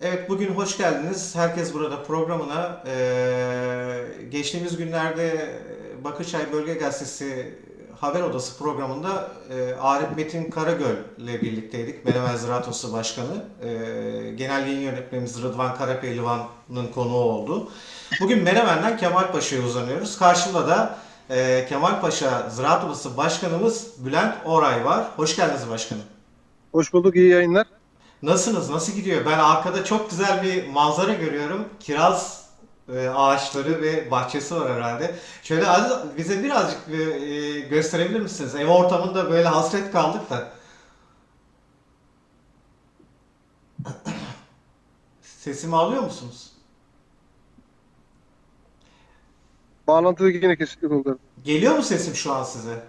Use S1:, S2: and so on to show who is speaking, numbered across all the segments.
S1: Evet, bugün hoş geldiniz. Herkes burada programına. Ee, geçtiğimiz günlerde Bakırçay Bölge Gazetesi Haber Odası programında e, Arif Metin Karagöl ile birlikteydik. Menemen Ziraat Odası Başkanı. E, Genel Yayın Yönetmenimiz Rıdvan Karapehlivan'ın konuğu oldu. Bugün Menemen'den Kemalpaşa'ya uzanıyoruz. Karşımda da e, Kemalpaşa Ziraat Odası Başkanımız Bülent Oray var. Hoş geldiniz başkanım.
S2: Hoş bulduk, iyi yayınlar.
S1: Nasılsınız? Nasıl gidiyor? Ben arkada çok güzel bir manzara görüyorum. Kiraz e, ağaçları ve bahçesi var herhalde. Şöyle az- bize birazcık e, e, gösterebilir misiniz? Ev ortamında böyle hasret kaldık da. Sesimi alıyor musunuz?
S2: Bağlantıda yine kesiklik oldu.
S1: Geliyor mu sesim şu an size?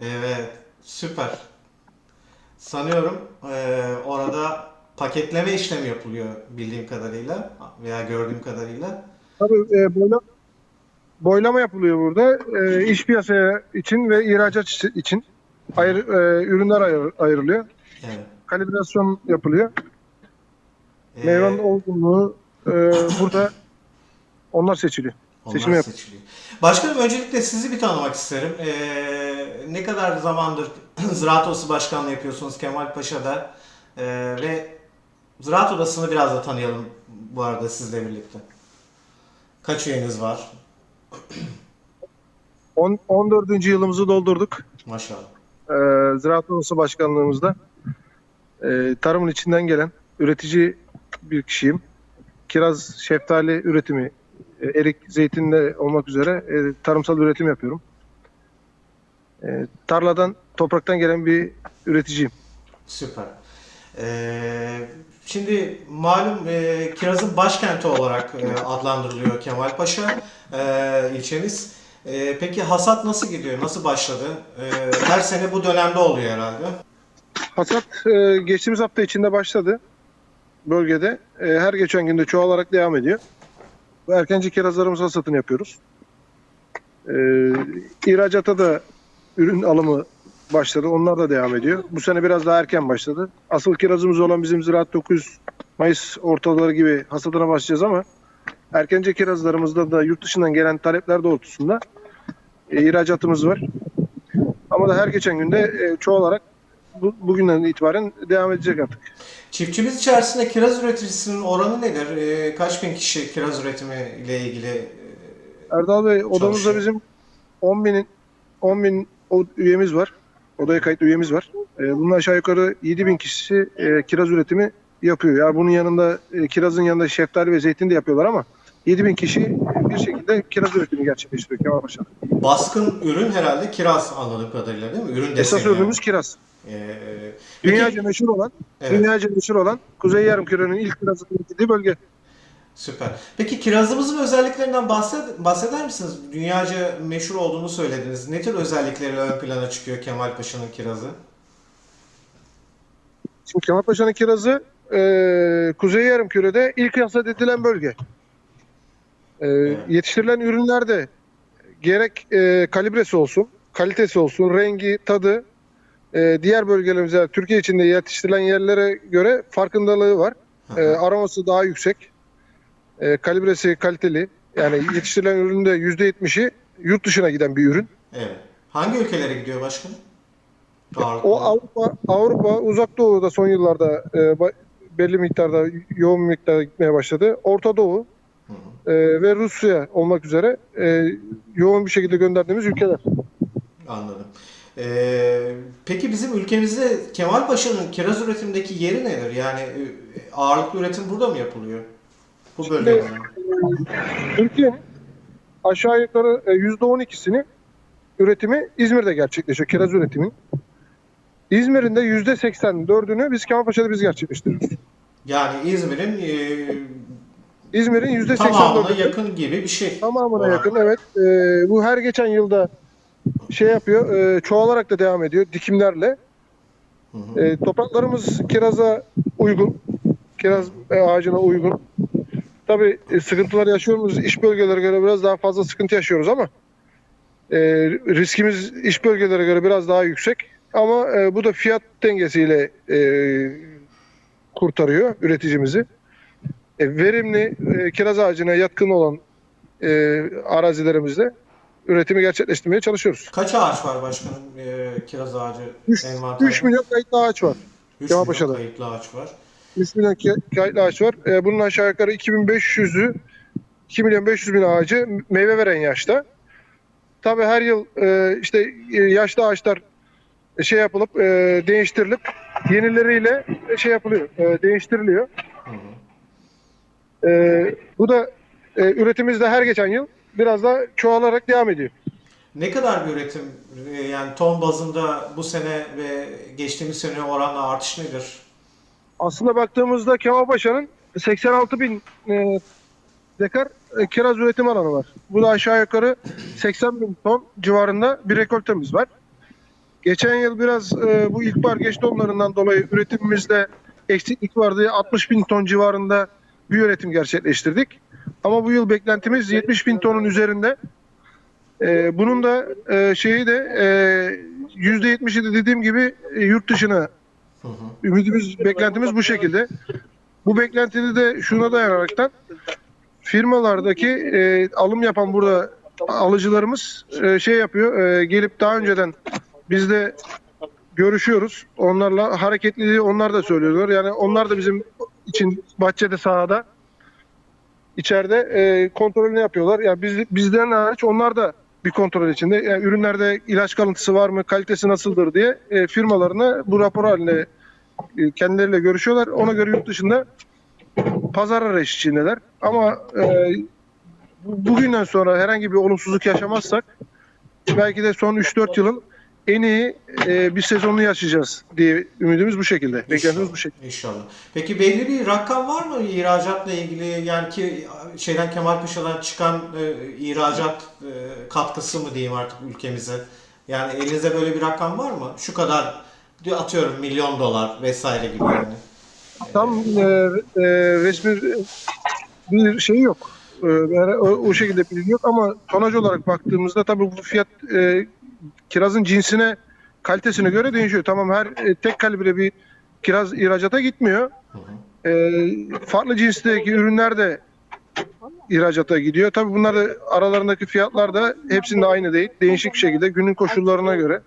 S1: Evet, süper. Sanıyorum eee, orada paketleme işlemi yapılıyor bildiğim kadarıyla veya gördüğüm kadarıyla.
S2: Tabii e, boyla, boylama yapılıyor burada. E, iş piyasaya için ve ihracat için ayrı, e, ürünler ayır- ayrılıyor.
S1: Evet.
S2: Kalibrasyon yapılıyor.
S1: Eee,
S2: Meyvenin olgunluğu e, burada onlar seçiliyor.
S1: Onlar
S2: seçimi yap-
S1: seçiliyor. Başkanım öncelikle sizi bir tanımak isterim. Eee, ne kadar zamandır Ziraat Odası Başkanlığı yapıyorsunuz Kemalpaşa'da Eee, ve Ziraat Odası'nı biraz da tanıyalım bu arada sizle birlikte. Kaç üyeniz var?
S2: On- 14. yılımızı doldurduk.
S1: Maşallah.
S2: E, Ziraat Odası Başkanlığımızda. E, tarımın içinden gelen üretici bir kişiyim. Kiraz, şeftali üretimi, e, erik, zeytinle olmak üzere e, tarımsal üretim yapıyorum. E, tarladan, topraktan gelen bir üreticiyim.
S1: Süper. Ee, şimdi malum e, kirazın başkenti olarak e, adlandırılıyor Kemalpaşa e, ilçemiz. E, peki hasat nasıl gidiyor? Nasıl başladı? E, her sene bu dönemde oluyor herhalde.
S2: Hasat e, geçtiğimiz hafta içinde başladı bölgede. E, her geçen günde çoğalarak devam ediyor. Bu erkenci kirazlarımız hasatını yapıyoruz. E, ihracata da ürün alımı başladı. Onlar da devam ediyor. Bu sene biraz daha erken başladı. Asıl kirazımız olan bizim Ziraat 900 Mayıs ortaları gibi hasadına başlayacağız ama erkenci kirazlarımızda da yurt dışından gelen talepler doğrultusunda e, ihracatımız var. Ama da her geçen günde e, çoğalarak bu, bugünden itibaren devam edecek artık.
S1: Çiftçimiz içerisinde kiraz üreticisinin oranı nedir? E, kaç bin kişi kiraz üretimi ile ilgili? e,
S2: Erdal Bey odamızda
S1: Çalışıyor.
S2: bizim 10 bin 10 bin o- üyemiz var. Odaya kayıtlı üyemiz var. E, bunun aşağı yukarı 7 bin kişisi e, kiraz üretimi yapıyor. Yani bunun yanında e, kirazın yanında şeftali ve zeytin de yapıyorlar ama 7 bin kişi bir şekilde kiraz üretimi gerçekleştiriyor Kemalpaşa'da.
S1: Baskın ürün herhalde kiraz anladığım kadarıyla değil mi? Ürün
S2: Esas
S1: deseni yani.
S2: ürünümüz kiraz.
S1: E, peki-
S2: Dünyaca meşhur olan,
S1: Evet.
S2: dünyaca meşhur olan Kuzey Yarımküre'nin ilk kirazı üretildiği bölge.
S1: Süper. Peki kirazımızın özelliklerinden bahsed bahseder misiniz? Dünyaca meşhur olduğunu söylediniz. Ne tür özellikleriyle ön plana çıkıyor Kemal Paşa'nın kirazı?
S2: Şimdi Kemalpaşa'nın kirazı e, Kuzey Yarımküre'de ilk hasat edilen bölge. E, Yetiştirilen ürünlerde gerek e, kalibresi olsun, kalitesi olsun, rengi, tadı e, diğer bölgelerimize, Türkiye içinde yetiştirilen yerlere göre farkındalığı var. E, aroması daha yüksek. E, kalibresi kaliteli. Yani yetiştirilen üründe %70'i yurt dışına giden bir ürün.
S1: Evet. Hangi ülkelere gidiyor başkanım? Ağırlıklı.
S2: O Avrupa, Avrupa Uzak Doğu'da son yıllarda e, belli miktarda yoğun miktarda gitmeye başladı. Orta Doğu
S1: Hı hı.
S2: e, ve Rusya olmak üzere e, yoğun bir şekilde gönderdiğimiz ülkeler.
S1: Anladım. Ee, peki bizim ülkemizde Kemal Paşa'nın kiraz üretimindeki yeri nedir? Yani e, ağırlıklı üretim burada mı yapılıyor? Bu bölgede mi?
S2: Türkiye'nin aşağı yukarı e, %12'sini üretimi İzmir'de gerçekleşiyor. Kiraz üretimin. İzmir'in de %84'ünü biz Kemalpaşa'da biz gerçekleştiriyoruz.
S1: Yani İzmir'in e,
S2: İzmir'in
S1: tamamına
S2: %84'ünü
S1: yakın gibi bir şey.
S2: Tamamına
S1: Oran.
S2: yakın evet. Ee, bu her geçen yılda şey yapıyor, e, çoğalarak da devam ediyor dikimlerle.
S1: Hı hı.
S2: E, topraklarımız kiraza uygun, kiraz e, ağacına uygun. Tabii e, sıkıntılar yaşıyoruz. İş bölgelere göre biraz daha fazla sıkıntı yaşıyoruz ama e, riskimiz iş bölgelere göre biraz daha yüksek. Ama e, bu da fiyat dengesiyle e, kurtarıyor üreticimizi. E, verimli e, kiraz ağacına yatkın olan e, arazilerimizde üretimi gerçekleştirmeye çalışıyoruz.
S1: Kaç ağaç var başkanım e, kiraz ağacı
S2: 3,
S1: envanterde?
S2: milyon kayıtlı ağaç var.
S1: 3
S2: Kemalpaşa'da.
S1: milyon kayıtlı ağaç var.
S2: 3 milyon kayıtlı ağaç var. E, bunun aşağı yukarı 2500'ü 2 milyon 500 bin ağacı meyve veren yaşta. Tabii her yıl e, işte e, yaşlı ağaçlar şey yapılıp e, değiştirilip yenileriyle şey yapılıyor, e, değiştiriliyor.
S1: Hı hı.
S2: E, bu da e, üretimimiz de her geçen yıl biraz daha çoğalarak devam ediyor.
S1: Ne kadar bir üretim e, yani ton bazında bu sene ve geçtiğimiz sene oranla artış nedir?
S2: Aslında baktığımızda Kemalpaşa'nın 86 bin e, dekar e, kiraz üretim alanı var. Bu da aşağı yukarı 80 bin ton civarında bir rekoltemiz var. Geçen yıl biraz e, bu ilkbahar geç donlarından dolayı üretimimizde eksiklik vardı. 60 bin ton civarında bir üretim gerçekleştirdik. Ama bu yıl beklentimiz 70 bin tonun üzerinde. E, bunun da e, şeyi de e, %70'i de dediğim gibi e, yurt dışına
S1: Hı hı.
S2: Ümidimiz, beklentimiz bu şekilde. Bu beklentide de şuna dayanaraktan firmalardaki e, alım yapan burada alıcılarımız e, şey yapıyor, e, gelip daha önceden bizde görüşüyoruz. Onlarla hareketliliği onlar da söylüyorlar. Yani onlar da bizim için bahçede sahada içeride e, kontrolünü yapıyorlar. Yani biz, bizden hariç onlar da bir kontrol içinde. Yani ürünlerde ilaç kalıntısı var mı, kalitesi nasıldır diye e, firmalarına bu rapor haline e, kendileriyle görüşüyorlar. Ona göre yurt dışında pazar arayış içindeler. Ama e, bu- bugünden sonra herhangi bir olumsuzluk yaşamazsak belki de son 3-4 yılın en iyi e, bir sezonunu yaşayacağız diye ümidimiz bu şekilde. Beklentimiz bu şekilde.
S1: İnşallah. Peki belli bir rakam var mı ihracatla ilgili yani ki şeyden Kemalpaşa'dan çıkan e, ihracat e, katkısı mı diyeyim artık ülkemize? Yani elinizde böyle bir rakam var mı? Şu kadar diyor atıyorum milyon dolar vesaire gibi yani.
S2: Tam e, e, resmi bir şey yok. E, o, o şekilde bilgi yok ama tonaj olarak baktığımızda tabii bu fiyat e, kirazın cinsine kalitesine göre değişiyor. Tamam her e, tek kalibre bir kiraz ihracata gitmiyor. E, farklı cinsteki ürünler de ihracata gidiyor. Tabii bunlar da aralarındaki fiyatlar da hepsinde aynı değil. Değişik şekilde günün koşullarına göre,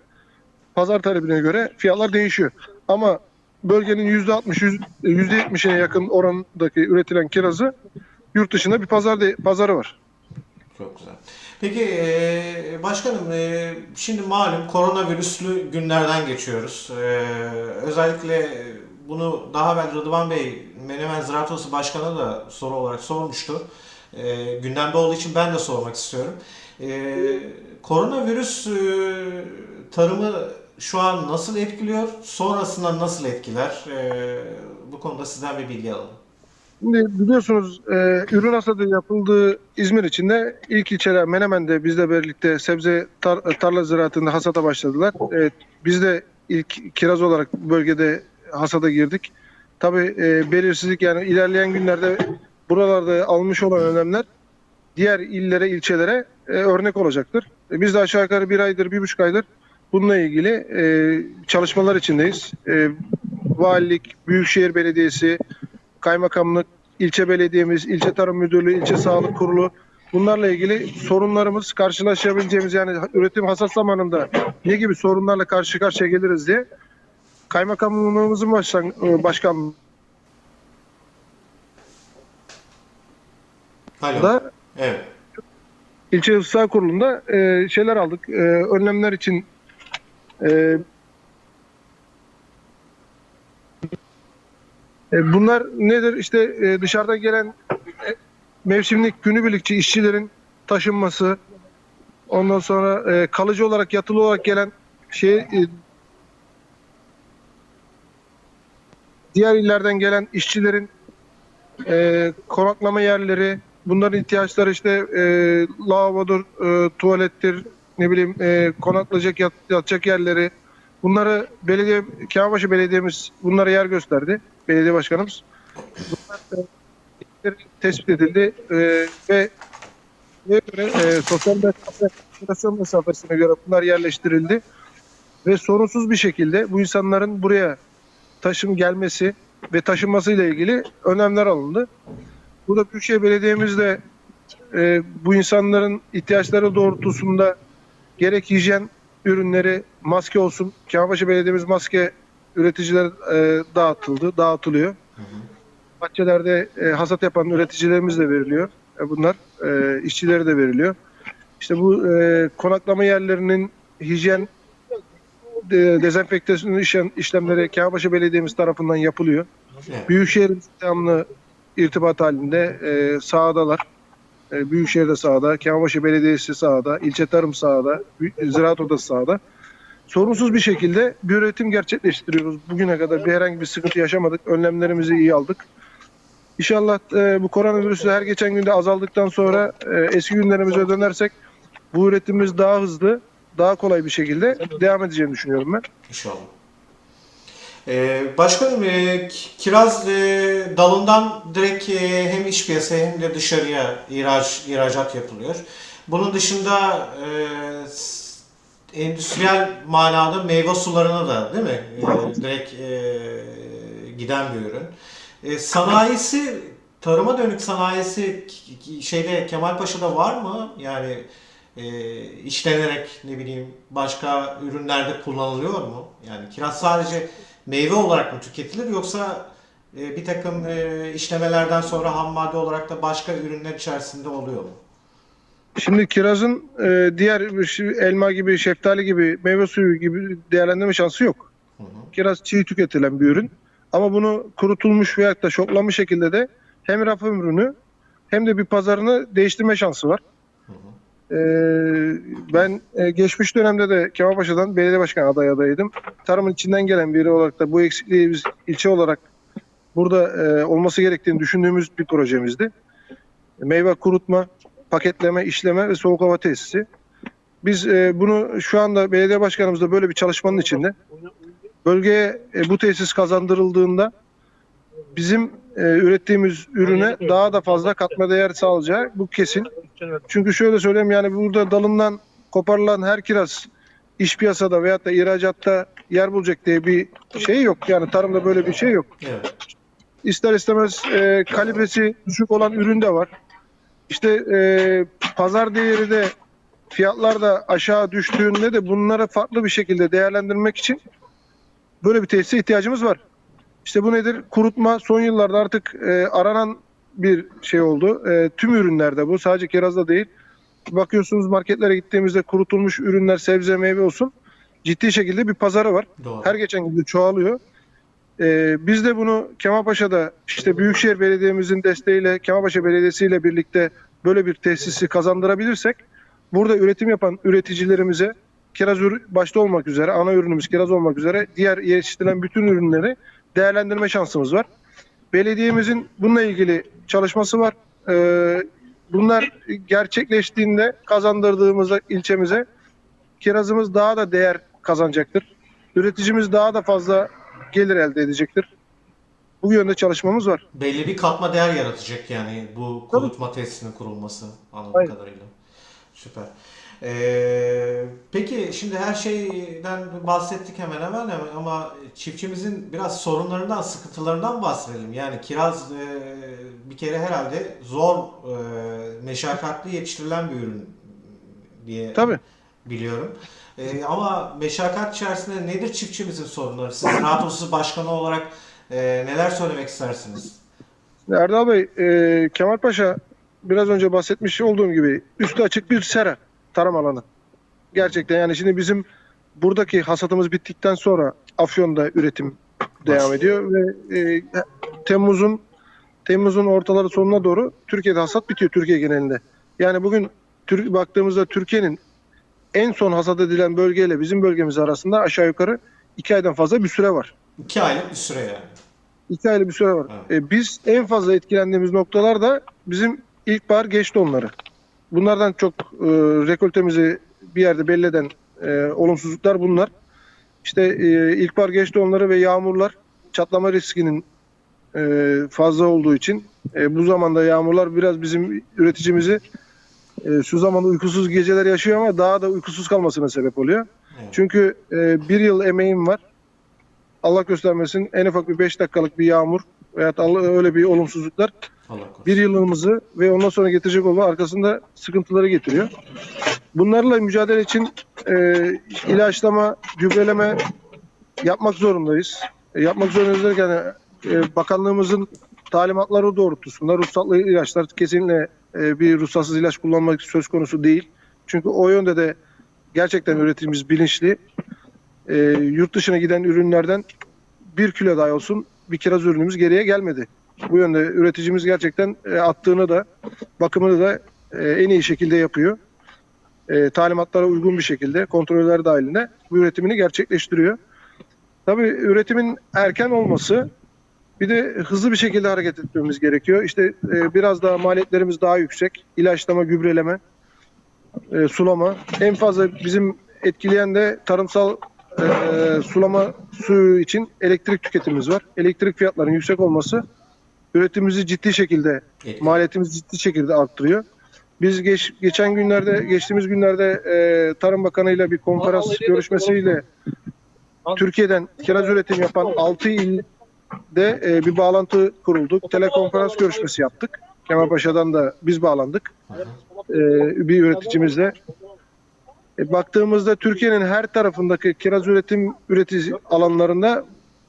S2: pazar talebine göre fiyatlar değişiyor. Ama bölgenin %60, %70'ine yakın orandaki üretilen kirazı yurt dışında bir pazar pazarı var.
S1: Çok güzel. Peki başkanım şimdi malum koronavirüslü günlerden geçiyoruz. Özellikle bunu daha evvel Rıdvan Bey Menemen Ziraat Odası Başkanı da soru olarak sormuştu. Gündemde olduğu için ben de sormak istiyorum. Koronavirüs tarımı şu an nasıl etkiliyor? Sonrasında nasıl etkiler? Bu konuda sizden bir bilgi alalım.
S2: Şimdi biliyorsunuz e, ürün hasadı yapıldığı İzmir içinde ilk ilçeler Menemen'de bizle birlikte sebze tar- tarla ziraatında hasata başladılar. Evet, biz de ilk kiraz olarak bölgede hasada girdik. Tabii e, belirsizlik yani ilerleyen günlerde buralarda almış olan önlemler diğer illere, ilçelere e, örnek olacaktır. E, biz de aşağı yukarı bir aydır, bir buçuk aydır bununla ilgili e, çalışmalar içindeyiz. E, Valilik, Büyükşehir Belediyesi, Kaymakamlık, ilçe belediyemiz, ilçe tarım müdürlüğü, ilçe sağlık kurulu bunlarla ilgili sorunlarımız karşılaşabileceğimiz yani üretim hasat zamanında ne gibi sorunlarla karşı karşıya geliriz diye kaymakamlığımızın başkan, e, başkanlığı da
S1: Evet.
S2: ilçe ıslah kurulunda e, şeyler aldık. E, önlemler için e, e, bunlar nedir? İşte e, dışarıdan gelen e, mevsimlik günübirlikçi işçilerin taşınması, ondan sonra e, kalıcı olarak yatılı olarak gelen şey diğer illerden gelen işçilerin konaklama yerleri, bunların ihtiyaçları işte lavabodur, tuvalettir, ne bileyim konaklayacak yat, yatacak yerleri. Bunları belediye, Kemalpaşa Belediye'miz bunlara yer gösterdi. Belediye başkanımız. Bunlar tespit edildi e, ve ve göre, e, sosyal mesafe, izolasyon mesafesine göre bunlar yerleştirildi. Ve sorunsuz bir şekilde bu insanların buraya taşım gelmesi ve taşınmasıyla ilgili önlemler alındı. Burada Büyükşehir Belediye'miz de e, bu insanların ihtiyaçları doğrultusunda gerek hijyen ürünleri, maske olsun. Kemalpaşa Belediye'miz maske üreticiler e, dağıtıldı, dağıtılıyor. Bahçelerde e, hasat yapan üreticilerimiz de veriliyor. E, bunlar e, işçileri de veriliyor. İşte bu e, konaklama yerlerinin hijyen de, dezenfektasyon işlem, işlemleri Kemalpaşa Belediye'miz tarafından yapılıyor.
S1: Evet.
S2: Büyükşehir devamlı irtibat halinde e, sahadalar. E, Büyükşehir de sahada, Kemalpaşa Belediyesi sahada, ilçe tarım sahada, Ziraat Odası sahada. Sorunsuz bir şekilde bir üretim gerçekleştiriyoruz. Bugüne kadar bir herhangi bir sıkıntı yaşamadık. Önlemlerimizi iyi aldık. İnşallah e, bu koronavirüsü her geçen günde azaldıktan sonra e, eski günlerimize dönersek bu üretimimiz daha hızlı, daha kolay bir şekilde devam edeceğini düşünüyorum ben.
S1: İnşallah. Ee, başkanım e, ki- kiraz e, dalından direkt e, hem iç piyasaya hem de dışarıya ihraç, ihracat yapılıyor. Bunun dışında e, endüstriyel manada meyve sularına da değil mi? E, direkt e, giden bir ürün. E, sanayisi, tarıma dönük sanayisi şeyde Kemalpaşa'da var mı? Yani e, işlenerek ne bileyim başka ürünlerde kullanılıyor mu? Yani kiraz sadece meyve olarak mı tüketilir yoksa e, bir takım e, işlemelerden sonra ham madde olarak da başka ürünler içerisinde oluyor mu?
S2: Şimdi kirazın e, diğer elma gibi, şeftali gibi, meyve suyu gibi değerlendirme şansı yok.
S1: Hı hı.
S2: Kiraz çiğ tüketilen bir ürün. Ama bunu kurutulmuş veya da şoklanmış şekilde de hem raf ömrünü hem de bir pazarını değiştirme şansı var.
S1: Hı hı.
S2: E, ben e, geçmiş dönemde de Kemalpaşa'dan belediye başkanı adayı adayıydım. Tarımın içinden gelen biri olarak da bu eksikliği biz ilçe olarak burada e, olması gerektiğini düşündüğümüz bir projemizdi. Meyve kurutma, paketleme, işleme ve soğuk hava tesisi. Biz e, bunu şu anda belediye başkanımız da böyle bir çalışmanın içinde. Bölgeye e, bu tesis kazandırıldığında bizim e, ürettiğimiz ürüne daha da fazla katma değer sağlayacağı bu kesin. Çünkü şöyle söyleyeyim yani burada dalından koparılan her kiraz iş piyasada veyahut da ihracatta yer bulacak diye bir şey yok. Yani tarımda böyle bir şey yok ister istemez e, kalibresi düşük olan ürün de var. İşte e, pazar değeri de fiyatlar da aşağı düştüğünde de bunları farklı bir şekilde değerlendirmek için böyle bir tesise ihtiyacımız var. İşte bu nedir? Kurutma son yıllarda artık e, aranan bir şey oldu. E, tüm ürünlerde bu sadece kirazda değil. Bakıyorsunuz marketlere gittiğimizde kurutulmuş ürünler sebze meyve olsun ciddi şekilde bir pazarı var.
S1: Doğru.
S2: Her geçen gün çoğalıyor. Ee, biz de bunu Kemalpaşa'da işte Büyükşehir Belediye'mizin desteğiyle Kemalpaşa Belediyesi ile birlikte böyle bir tesisi kazandırabilirsek burada üretim yapan üreticilerimize kiraz başta olmak üzere ana ürünümüz kiraz olmak üzere diğer yetiştirilen bütün ürünleri değerlendirme şansımız var. belediyemizin bununla ilgili çalışması var. Ee, bunlar gerçekleştiğinde kazandırdığımızda ilçemize kirazımız daha da değer kazanacaktır. Üreticimiz daha da fazla gelir elde edecektir. Bu yönde çalışmamız var.
S1: Belli bir katma değer yaratacak yani bu kurutma tesisinin kurulması anladığım
S2: Aynen.
S1: kadarıyla. Süper. Ee, peki şimdi her şeyden bahsettik hemen hemen ama çiftçimizin biraz sorunlarından, sıkıntılarından bahsedelim. Yani kiraz e, bir kere herhalde zor, e, meşakkatli yetiştirilen bir ürün diye
S2: Tabii.
S1: Biliyorum. Ee, ama meşakkat içerisinde nedir çiftçimizin sorunları? Siz Odası Başkanı olarak e, neler söylemek istersiniz?
S2: Erdal Bey, e, Kemal Paşa biraz önce bahsetmiş olduğum gibi üstü açık bir sera tarım alanı. Gerçekten yani şimdi bizim buradaki hasatımız bittikten sonra Afyon'da üretim devam ediyor ve e, Temmuz'un Temmuz'un ortaları sonuna doğru Türkiye'de hasat bitiyor Türkiye genelinde. Yani bugün Türk baktığımızda Türkiye'nin en son hasat edilen bölgeyle bizim bölgemiz arasında aşağı yukarı iki aydan fazla bir süre var.
S1: İki aylık bir süre yani.
S2: İki aylık bir süre var.
S1: Evet.
S2: E, biz en fazla etkilendiğimiz noktalar da bizim ilkbahar geç donları. Bunlardan çok e, rekoltemizi bir yerde belli eden e, olumsuzluklar bunlar. İşte e, ilkbahar geç donları ve yağmurlar çatlama riskinin e, fazla olduğu için e, bu zamanda yağmurlar biraz bizim üreticimizi e, şu zamanda uykusuz geceler yaşıyor ama daha da uykusuz kalmasına sebep oluyor.
S1: Evet.
S2: Çünkü e, bir yıl emeğim var. Allah göstermesin en ufak bir 5 dakikalık bir yağmur veya öyle bir olumsuzluklar bir yılımızı ve ondan sonra getirecek olan arkasında sıkıntıları getiriyor. Bunlarla mücadele için e, ilaçlama, gübreleme yapmak zorundayız. E, yapmak zorundayız derken e, bakanlığımızın talimatları doğrultusunda ruhsatlı ilaçlar kesinlikle e, bir ruhsatsız ilaç kullanmak söz konusu değil. Çünkü o yönde de gerçekten üreticimiz bilinçli. E, yurt dışına giden ürünlerden bir kilo dahi olsun bir kiraz ürünümüz geriye gelmedi. Bu yönde üreticimiz gerçekten e, attığını da bakımını da e, en iyi şekilde yapıyor. E, talimatlara uygun bir şekilde kontroller dahilinde bu üretimini gerçekleştiriyor. Tabii üretimin erken olması bir de hızlı bir şekilde hareket etmemiz gerekiyor. İşte e, biraz daha maliyetlerimiz daha yüksek. İlaçlama, gübreleme, e, sulama. En fazla bizim etkileyen de tarımsal e, sulama suyu için elektrik tüketimimiz var. Elektrik fiyatlarının yüksek olması üretimimizi ciddi şekilde,
S1: Etkili.
S2: maliyetimizi ciddi şekilde arttırıyor. Biz geç, geçen günlerde, geçtiğimiz günlerde e, Tarım Bakanı ile bir konferans görüşmesiyle Türkiye'den kiraz üretim yapan 6 ilde e, bir bağlantı kurulduk. Telekonferans görüşmesi yaptık. Kemalpaşa'dan da biz bağlandık e, bir üreticimizle. E, baktığımızda Türkiye'nin her tarafındaki kiraz üretim üretici alanlarında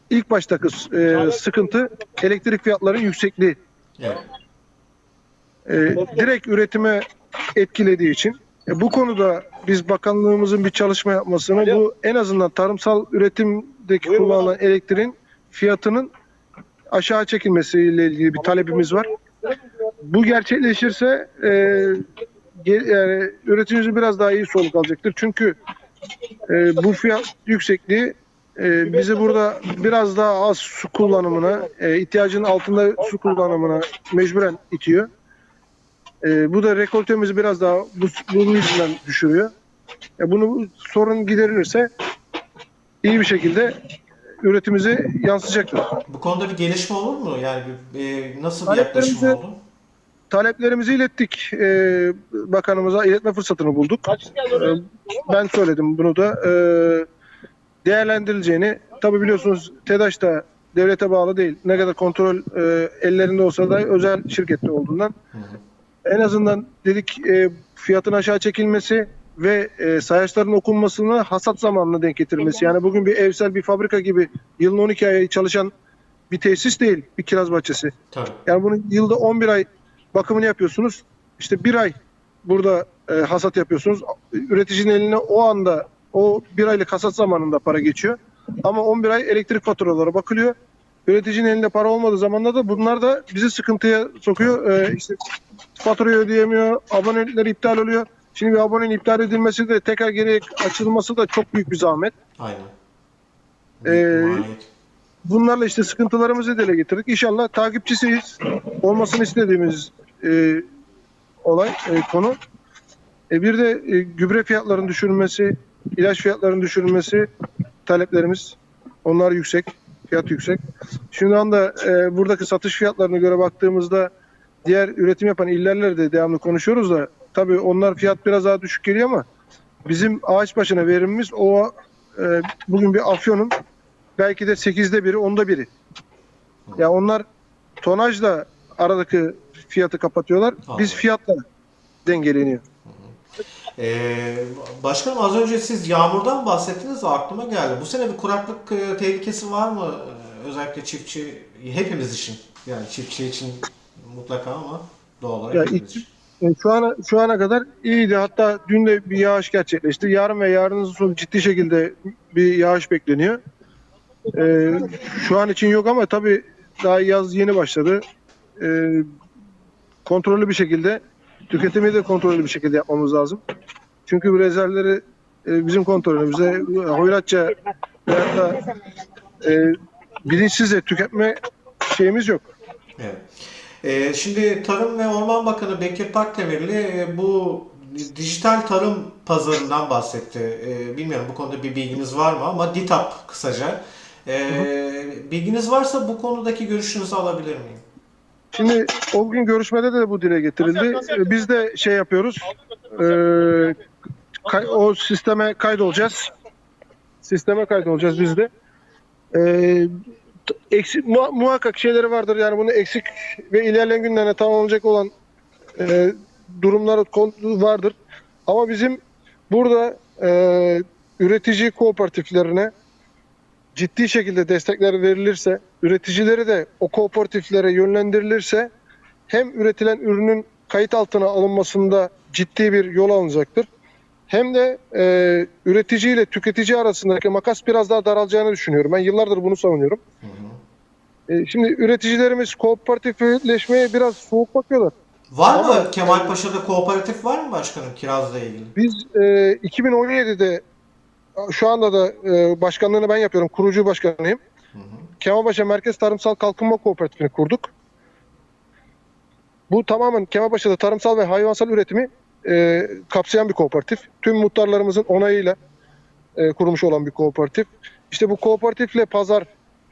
S2: ilk baştaki e, sıkıntı elektrik fiyatlarının yüksekliği.
S1: Evet.
S2: E, direkt üretime etkilediği için e, bu konuda biz bakanlığımızın bir çalışma yapmasını bu en azından tarımsal üretimdeki kullanılan elektriğin fiyatının aşağı çekilmesiyle ilgili bir talebimiz var. Bu gerçekleşirse e, yani üreticimiz biraz daha iyi soluk alacaktır. Çünkü e, bu fiyat yüksekliği e, bizi burada biraz daha az su kullanımına, e, ihtiyacın altında su kullanımına mecburen itiyor. E, bu da rekoltemizi biraz daha bu, bunun yüzünden düşürüyor. E, bunu sorun giderilirse iyi bir şekilde üretimimize yansıyacaktır.
S1: Bu konuda bir gelişme olur mu? Yani bir, e, nasıl bir yaklaşım oldu?
S2: Taleplerimizi ilettik. E, bakanımıza iletme fırsatını bulduk. E, ben söyledim bunu da. E, değerlendirileceğini, tabi biliyorsunuz TEDAŞ da devlete bağlı değil. Ne kadar kontrol e, ellerinde olsa da özel şirkette olduğundan
S1: Hı hı.
S2: en azından dedik e, fiyatın aşağı çekilmesi ve e, sayaçların okunmasını hasat zamanına denk getirmesi. Yani bugün bir evsel bir fabrika gibi yılın 12 ayı çalışan bir tesis değil bir kiraz bahçesi.
S1: Tabii.
S2: Yani bunun yılda 11 ay bakımını yapıyorsunuz. İşte bir ay burada e, hasat yapıyorsunuz. Üreticinin eline o anda o bir aylık hasat zamanında para geçiyor. Ama 11 ay elektrik faturaları bakılıyor. Üreticinin elinde para olmadığı zamanda da bunlar da bizi sıkıntıya sokuyor. E, işte faturayı ödeyemiyor, abonelikler iptal oluyor. Şimdi bir abonenin iptal edilmesi de tekrar geri açılması da çok büyük bir zahmet.
S1: Aynen.
S2: Ee, bunlarla işte sıkıntılarımızı dile getirdik. İnşallah takipçisiyiz. Olmasını istediğimiz e, olay, e, konu. E, bir de e, gübre fiyatlarının düşürülmesi, ilaç fiyatlarının düşürülmesi taleplerimiz. Onlar yüksek, fiyat yüksek. Şu anda e, buradaki satış fiyatlarına göre baktığımızda diğer üretim yapan illerle de devamlı konuşuyoruz da tabii onlar fiyat biraz daha düşük geliyor ama bizim ağaç başına verimimiz o e, bugün bir afyonun belki de 8'de biri, 10'da biri. Ya onlar tonajla aradaki fiyatı kapatıyorlar. Biz fiyatla dengeleniyor.
S1: Ee, başkanım az önce siz yağmurdan bahsettiniz de aklıma geldi. Bu sene bir kuraklık e, tehlikesi var mı? Ee, Özellikle çiftçi, hepimiz için. Yani çiftçi için mutlaka ama doğal olarak
S2: Ya
S1: için.
S2: E, Şu ana şu ana kadar iyiydi. Hatta dün de bir yağış gerçekleşti. Yarın ve yarının sonu ciddi şekilde bir yağış bekleniyor. E, şu an için yok ama tabii daha yaz yeni başladı. E, kontrollü bir şekilde tüketimi de kontrollü bir şekilde yapmamız lazım. Çünkü bu rezervleri e, bizim kontrolümüzde hoyratça veyahut da e, bilinçsizce tüketme şeyimiz yok.
S1: Evet. Ee, şimdi Tarım ve Orman Bakanı Bekir Pakdemirli e, bu dijital tarım pazarından bahsetti. Ee, bilmiyorum bu konuda bir bilginiz var mı ama DİTAP kısaca. Ee, bilginiz varsa bu konudaki görüşünüzü alabilir miyim?
S2: Şimdi o gün görüşmede de bu dile getirildi. Biz de şey yapıyoruz. O sisteme kaydolacağız. Sisteme kaydolacağız biz de. Eksik, muha- muhakkak şeyleri vardır. Yani bunu eksik ve ilerleyen günlerine tamamlanacak olan e, durumlar vardır. Ama bizim burada e, üretici kooperatiflerine ciddi şekilde destekler verilirse, üreticileri de o kooperatiflere yönlendirilirse hem üretilen ürünün kayıt altına alınmasında ciddi bir yol alınacaktır. Hem de e, üretici ile tüketici arasındaki makas biraz daha daralacağını düşünüyorum. Ben yıllardır bunu savunuyorum.
S1: Hı hı.
S2: E, şimdi üreticilerimiz kooperatifleşmeye biraz soğuk bakıyorlar.
S1: Var
S2: Ama-
S1: mı Kemalpaşa'da kooperatif var mı başkanım kirazla ilgili?
S2: Biz e, 2017'de şu anda da e, başkanlığını ben yapıyorum. Kurucu başkanıyım.
S1: Hı hı.
S2: Kemalpaşa Merkez Tarımsal Kalkınma Kooperatifini kurduk. Bu tamamen Kemalpaşa'da tarımsal ve hayvansal üretimi e, kapsayan bir kooperatif. Tüm muhtarlarımızın onayıyla e, kurulmuş olan bir kooperatif. İşte bu kooperatifle pazar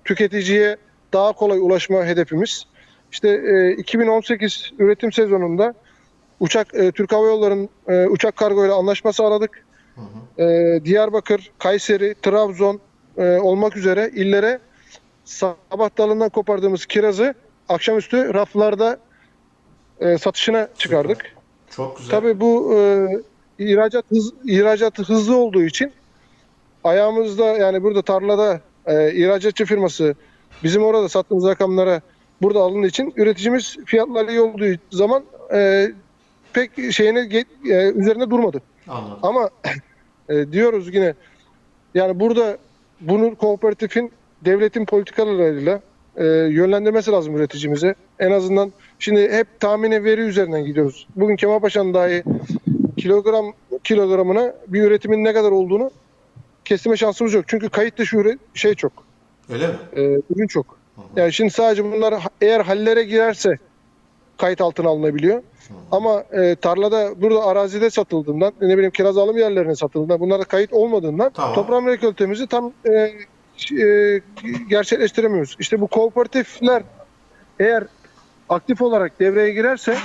S2: tüketiciye daha kolay ulaşma hedefimiz. İşte e, 2018 üretim sezonunda uçak e, Türk Hava Yolları'nın e, uçak kargo ile anlaşma sağladık.
S1: Hı hı.
S2: E, Diyarbakır, Kayseri, Trabzon e, olmak üzere illere sabah dalından kopardığımız kirazı akşamüstü raflarda e, satışına çıkardık.
S1: Çok güzel.
S2: Tabii bu e, ihracat hız, ihracat hızlı olduğu için ayağımızda yani burada tarlada e, ihracatçı firması bizim orada sattığımız rakamlara burada alındığı için üreticimiz fiyatları iyi olduğu zaman e, pek şeyine e, üzerine durmadı.
S1: Anladım.
S2: Ama e, diyoruz yine yani burada bunu kooperatifin devletin politikalarıyla e, yönlendirmesi lazım üreticimize. En azından şimdi hep tahmini veri üzerinden gidiyoruz. Bugün Kemalpaşa'nın dahi kilogram kilogramına bir üretimin ne kadar olduğunu kesme şansımız yok. Çünkü kayıt dışı üre- şey çok.
S1: Öyle mi?
S2: E, ürün çok.
S1: Hı hı.
S2: Yani şimdi sadece bunlar eğer hallere girerse kayıt altına alınabiliyor. Ama e, tarlada burada arazide satıldığından ne bileyim kiraz alım yerlerine satıldığından bunlara kayıt olmadığından
S1: Tamam.
S2: toprağın rekoltemizi tam e, e, gerçekleştiremiyoruz. İşte bu kooperatifler eğer aktif olarak devreye girerse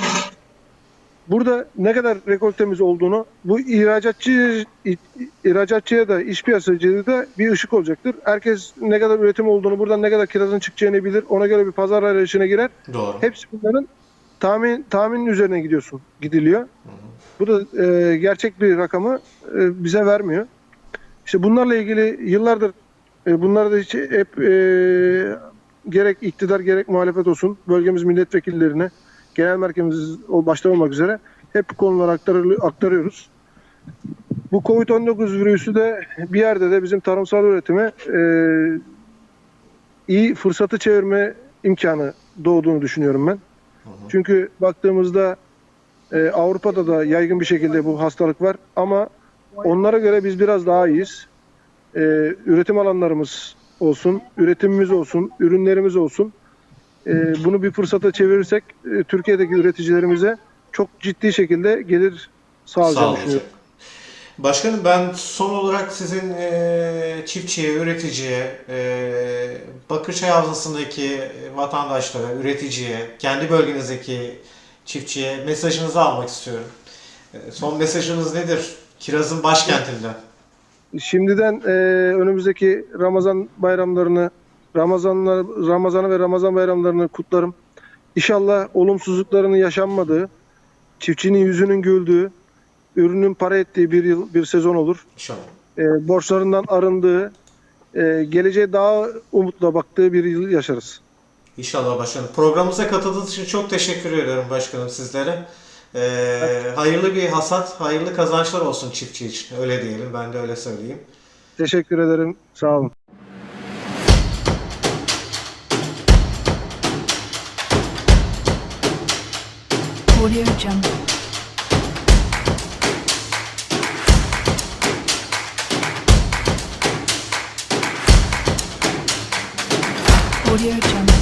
S2: burada ne kadar rekoltemiz olduğunu bu ihracatçı ihracatçıya da iş piyasacıya da bir ışık olacaktır. Herkes ne kadar üretim olduğunu, buradan ne kadar kirazın çıkacağını bilir. Ona göre bir pazar arayışına girer.
S1: Doğru.
S2: Hepsi bunların tahmin tahminin üzerine gidiyorsun, gidiliyor. Bu da e, gerçek bir rakamı e, bize vermiyor. İşte bunlarla ilgili yıllardır e, bunlar da hiç hep e, gerek iktidar gerek muhalefet olsun bölgemiz milletvekillerine genel merkezimiz başta olmak üzere hep bu konuları aktarı- aktarıyoruz. Bu Covid-19 virüsü de bir yerde de bizim tarımsal üretime e, iyi fırsatı çevirme imkanı doğduğunu düşünüyorum ben.
S1: Hı hı.
S2: Çünkü baktığımızda e, Avrupa'da da yaygın bir şekilde bu hastalık var ama onlara göre biz biraz daha iyiyiz. E, üretim alanlarımız olsun, üretimimiz olsun, ürünlerimiz olsun. E, bunu bir fırsata çevirirsek e, Türkiye'deki üreticilerimize çok ciddi şekilde gelir sağlayacağını düşünüyorum.
S1: Başkanım ben son olarak sizin e, çiftçiye, üreticiye, e, Bakırçay Havzası'ndaki vatandaşlara, üreticiye, kendi bölgenizdeki çiftçiye mesajınızı almak istiyorum. E, son mesajınız nedir? Kiraz'ın başkentinden.
S2: Şimdiden e, önümüzdeki Ramazan bayramlarını, Ramazanlar, Ramazanı ve Ramazan bayramlarını kutlarım. İnşallah olumsuzluklarının yaşanmadığı, çiftçinin yüzünün güldüğü, ürünün para ettiği bir yıl, bir sezon olur.
S1: İnşallah.
S2: E, borçlarından arındığı, e, geleceğe daha umutla baktığı bir yıl yaşarız.
S1: İnşallah başkanım. Programımıza katıldığınız için çok teşekkür ediyorum başkanım sizlere. E, hayırlı bir hasat, hayırlı kazançlar olsun çiftçi için. Öyle diyelim. Ben de öyle söyleyeyim.
S2: Teşekkür ederim. Sağ olun.
S3: Audio Jungle. Audio Jungle.